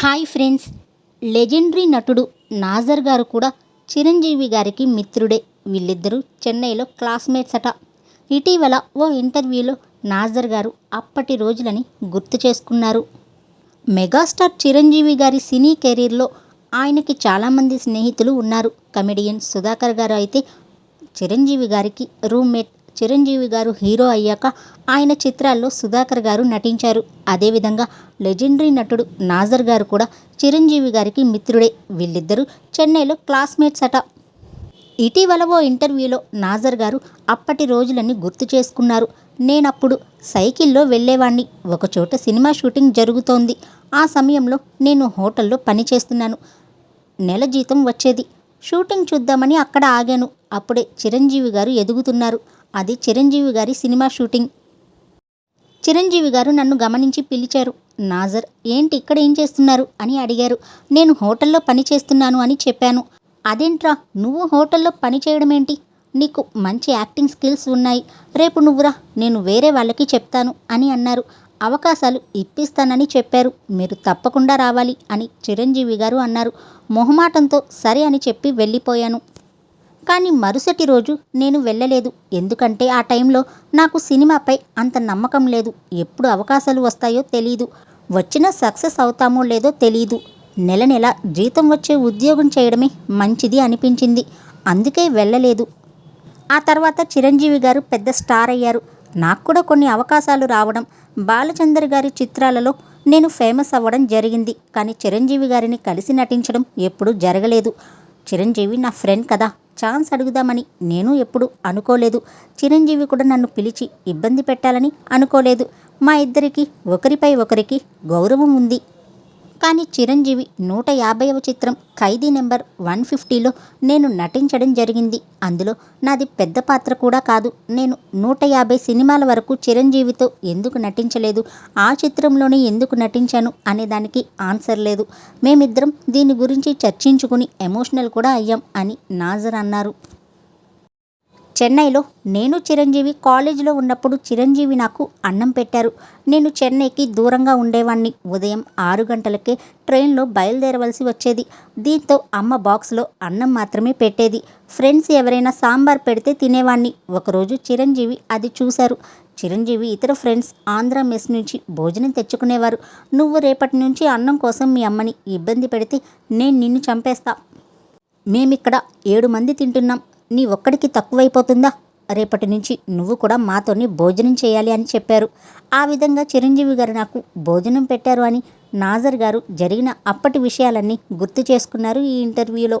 Hi friends. Legendary నటుడు నాజర్ గారు కూడా చిరంజీవి గారికి మిత్రుడే. వీళ్ళిద్దరూ చెన్నైలో క్లాస్మేట్స్ అట. ఇటీవల ఓ ఇంటర్వ్యూలో నాజర్ గారు అప్పటి రోజులని గుర్తు చేసుకున్నారు. మెగాస్టార్ చిరంజీవి గారి సినీ కెరీర్లో ఆయనకి చాలామంది స్నేహితులు ఉన్నారు. కమెడియన్ సుధాకర్ గారు అయితే చిరంజీవి గారికి రూమ్మేట్ చిరంజీవి గారు హీరో అయ్యాక ఆయన చిత్రాల్లో సుధాకర్ గారు నటించారు. అదేవిధంగా లెజెండరీ నటుడు నాజర్ గారు కూడా చిరంజీవి గారికి మిత్రుడే. వీళ్ళిద్దరూ చెన్నైలో క్లాస్మేట్స్ అట. ఇటీవల ఓ ఇంటర్వ్యూలో నాజర్ గారు అప్పటి రోజులన్నీ గుర్తు చేసుకున్నారు. నేనప్పుడు సైకిల్లో వెళ్ళేవాణ్ణి. ఒకచోట సినిమా షూటింగ్ జరుగుతోంది. ఆ సమయంలో నేను హోటల్లో పనిచేస్తున్నాను నెల జీతం వచ్చేది. షూటింగ్ చూద్దామని అక్కడ ఆగాను. అప్పుడే చిరంజీవి గారు ఎదుగుతున్నారు. అది చిరంజీవి గారి సినిమా షూటింగ్. చిరంజీవి గారు నన్ను గమనించి పిలిచారు. నాజర్ ఏంటి ఇక్కడ ఏం చేస్తున్నారు? అని అడిగారు. నేను హోటల్లో పని చేస్తున్నాను అని చెప్పాను. అదేంట్రా నువ్వు హోటల్లో పని చేయడం ఏంటి? నీకు మంచి యాక్టింగ్ స్కిల్స్ ఉన్నాయి. రేపు నువ్వురా నేను వేరే వాళ్ళకి చెప్తాను అని అన్నారు. అవకాశాలు ఇప్పిస్తానని చెప్పారు. మీరు తప్పకుండా రావాలి అని చిరంజీవి గారు అన్నారు. మొహమాటంతో సరే అని చెప్పి వెళ్ళిపోయాను. కానీ మరుసటి రోజు నేను వెళ్ళలేదు. ఎందుకంటే ఆ టైంలో నాకు సినిమాపై అంత నమ్మకం లేదు. ఎప్పుడు అవకాశాలు వస్తాయో తెలీదు. వచ్చినా సక్సెస్ అవుతామో లేదో తెలీదు. నెల నెల జీతం వచ్చే ఉద్యోగం చేయడమే మంచిది అనిపించింది. అందుకే వెళ్ళలేదు. ఆ తర్వాత చిరంజీవి గారు పెద్ద స్టార్ అయ్యారు. నాకు కూడా కొన్ని అవకాశాలు రావడం బాలచందర్ గారి చిత్రాలలో నేను ఫేమస్ అవ్వడం జరిగింది. కానీ చిరంజీవి గారిని కలిసి నటించడం ఎప్పుడూ జరగలేదు. చిరంజీవి నా ఫ్రెండ్ కదా. ఛాన్స్ అడుగుదామని నేను ఎప్పుడు అనుకోలేదు. చిరంజీవి కూడా నన్ను పిలిచి ఇబ్బంది పెట్టాలని అనుకోలేదు. మా ఇద్దరికి ఒకరిపై ఒకరికి గౌరవం ఉంది. కానీ చిరంజీవి నూట యాభైవ చిత్రం ఖైదీ నెంబర్ వన్ ఫిఫ్టీలో నేను నటించడం జరిగింది. అందులో నాది పెద్ద పాత్ర కూడా కాదు. నేను నూట యాభై సినిమాల వరకు చిరంజీవితో ఎందుకు నటించలేదు? ఆ చిత్రంలోనే ఎందుకు నటించాను? అనే దానికి ఆన్సర్ లేదు. మేమిద్దరం దీని గురించి చర్చించుకుని ఎమోషనల్ కూడా అయ్యాం అని నాజర్ అన్నారు. చెన్నైలో నేను చిరంజీవి కాలేజీలో ఉన్నప్పుడు చిరంజీవి నాకు అన్నం పెట్టారు. నేను చెన్నైకి దూరంగా ఉండేవాణ్ణి. ఉదయం ఆరు గంటలకే ట్రైన్లో బయలుదేరవలసి వచ్చేది. దీంతో అమ్మ బాక్స్లో అన్నం మాత్రమే పెట్టేది. ఫ్రెండ్స్ ఎవరైనా సాంబార్ పెడితే తినేవాణ్ణి. ఒకరోజు చిరంజీవి అది చూశారు. చిరంజీవి ఇతర ఫ్రెండ్స్ ఆంధ్ర మెస్ నుంచి భోజనం తెచ్చుకునేవారు. నువ్వు రేపటి నుంచి అన్నం కోసం మీ అమ్మని ఇబ్బంది పెడితే నేను నిన్ను చంపేస్తా. మేమిక్కడ ఏడు మంది తింటున్నాం. నీ ఒక్కడికి తక్కువైపోతుందా? రేపటి నుంచి నువ్వు కూడా మాతోని భోజనం చేయాలి అని చెప్పారు. ఆ విధంగా చిరంజీవి గారు నాకు భోజనం పెట్టారు అని నాజర్ గారు జరిగిన అప్పటి విషయాలన్నీ గుర్తు చేసుకున్నారు ఈ ఇంటర్వ్యూలో.